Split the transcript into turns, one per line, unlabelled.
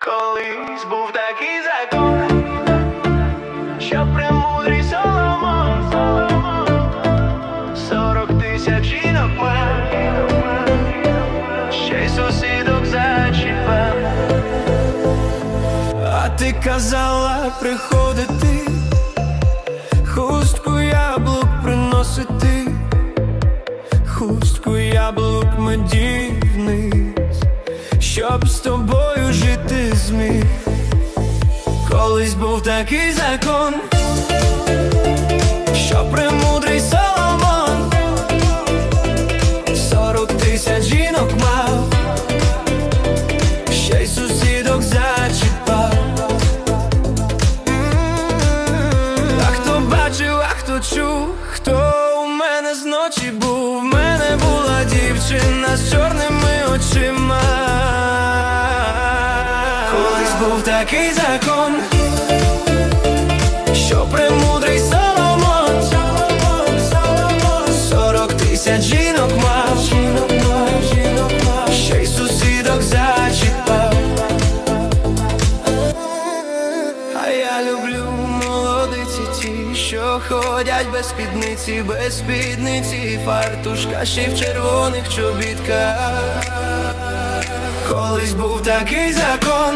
Колись був такий закон, що премудрий Соломон, сорок тисяч жінок мав, ще й сусідок зачіпав. А ти казала приходити, хустку яблук приносити, хустку яблук медівниць, щоб з тобою жити зміг. Колись був такий закон, що премудрий Соломон, сорок тисяч жінок мав ще й сусідок зачіпав. А хто бачив, а хто чув, хто у мене зночі був, в мене була дівчина з чорними очима. Був такий закон, що премудрий Соломон, сорок тисяч жінок мав, ще й сусідок зачіпав. А я люблю молодиці ті, що ходять без спідниці, без спідниці, фартушка ще в червоних чобітках. Колись був такий закон,